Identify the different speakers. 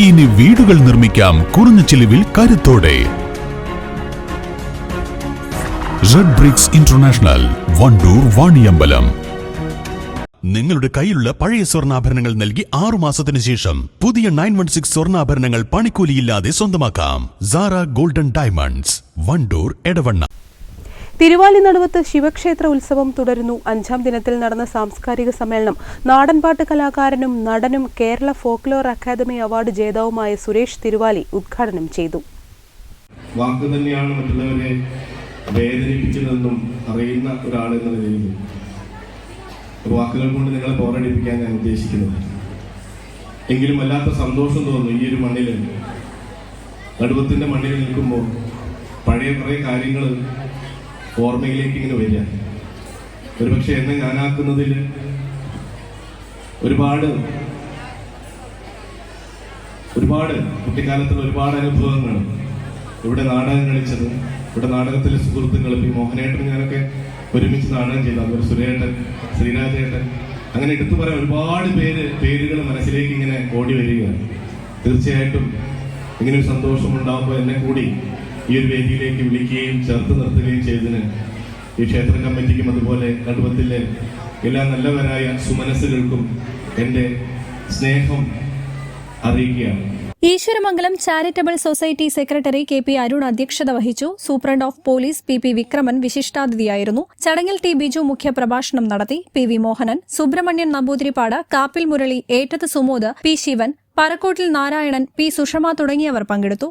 Speaker 1: ഇനി വീടുകൾ നിർമ്മിക്കാം കുറഞ്ഞ ചിലവിൽ കരുത്തോടെ. Red bricks international Wandoor Vaniyambalam. നിങ്ങളുടെ കയ്യിലുള്ള പഴയ സ്വർണാഭരണങ്ങൾ നൽകി ആറു മാസത്തിന് ശേഷം പുതിയ നയൻ വൺ സിക്സ് സ്വർണാഭരണങ്ങൾ പണിക്കൂലിയില്ലാതെ സ്വന്തമാക്കാം. Sara golden diamonds Wandoor Edavanna.
Speaker 2: Thiruvali Naduvath ശിവക്ഷേത്ര ഉത്സവം തുടരുന്നു. അഞ്ചാം ദിനത്തിൽ നടന്ന സാംസ്കാരിക സമ്മേളനം നാടൻപാട്ട് കലാകാരനും നടനും കേരള ഫോക്ലോർ അക്കാദമി അവാർഡ് ജേതാവുമായ സുരേഷ് തിരുവാലി ഉദ്ഘാടനം ചെയ്തു.
Speaker 3: വാക്ക് തന്നെയാണ് മറ്റുള്ളവരെ വേദനിപ്പിക്കുന്നതെന്നും അറിയുന്ന ഒരാൾ എന്ന നിലയിൽ വാക്കുകൾ കൊണ്ട് നിങ്ങളെ പോരടിപ്പിക്കാൻ ഞാൻ ഉദ്ദേശിക്കുന്നത്. എങ്കിലും വല്ലാത്ത സന്തോഷം തോന്നുന്നു ഈ ഒരു മണ്ണിൽ നടുവത്തിന്റെ മണ്ണിൽ നിൽക്കുമ്പോൾ പഴയ കുറേ കാര്യങ്ങൾ ഓർമ്മയിലേക്ക് ഇങ്ങനെ വരിക. ഒരുപക്ഷെ എന്നെ ഞാനാക്കുന്നതിൽ ഒരുപാട് ഒരുപാട് കുട്ടിക്കാലത്തുള്ള ഒരുപാട് അനുഭവങ്ങൾ. ഇവിടെ നാടകം കളിച്ചത് ഇവിടെ നാടകത്തിലെ സുഹൃത്തുക്കൾ ഈ മോഹനേട്ടൻ ഞാനൊക്കെ ഒരുമിച്ച് നാടകം ചെയ്ത. അതുപോലെ സുരേട്ടൻ ശ്രീരാജേട്ടൻ അങ്ങനെ എടുത്തു പറയാൻ ഒരുപാട് പേര് പേരുകൾ മനസ്സിലേക്ക് ഇങ്ങനെ ഓടി വരികയാണ്. തീർച്ചയായിട്ടും ഇങ്ങനെ ഒരു സന്തോഷം ഉണ്ടാകുമ്പോൾ എന്നെ കൂടി ഈ ഒരു വേദിയിലേക്ക് വിളിക്കുകയും ചേർത്ത് നിർത്തുകയും ചെയ്തതിന് ഈ ക്ഷേത്ര കമ്മിറ്റിക്കും അതുപോലെ കടുവത്തിലെ എല്ലാ നല്ലവരായ സുമനസ്സുകൾക്കും എന്റെ സ്നേഹം അറിയിക്കുകയാണ്.
Speaker 4: Eswaramangalam charitable society secretary K P Arun അധ്യക്ഷത വഹിച്ചു. Superintendent of police P P Vikraman വിശിഷ്ടാതിഥിയായിരുന്നു. ചടങ്ങിൽ ടി ബിജു മുഖ്യപ്രഭാഷണം നടത്തി. P V Mohanan Subrahmanyan Namboothiripad Kappil Murali Ettath Sumod P Sivan Parakkottil Narayanan P Sushama തുടങ്ങിയവർ പങ്കെടുത്തു.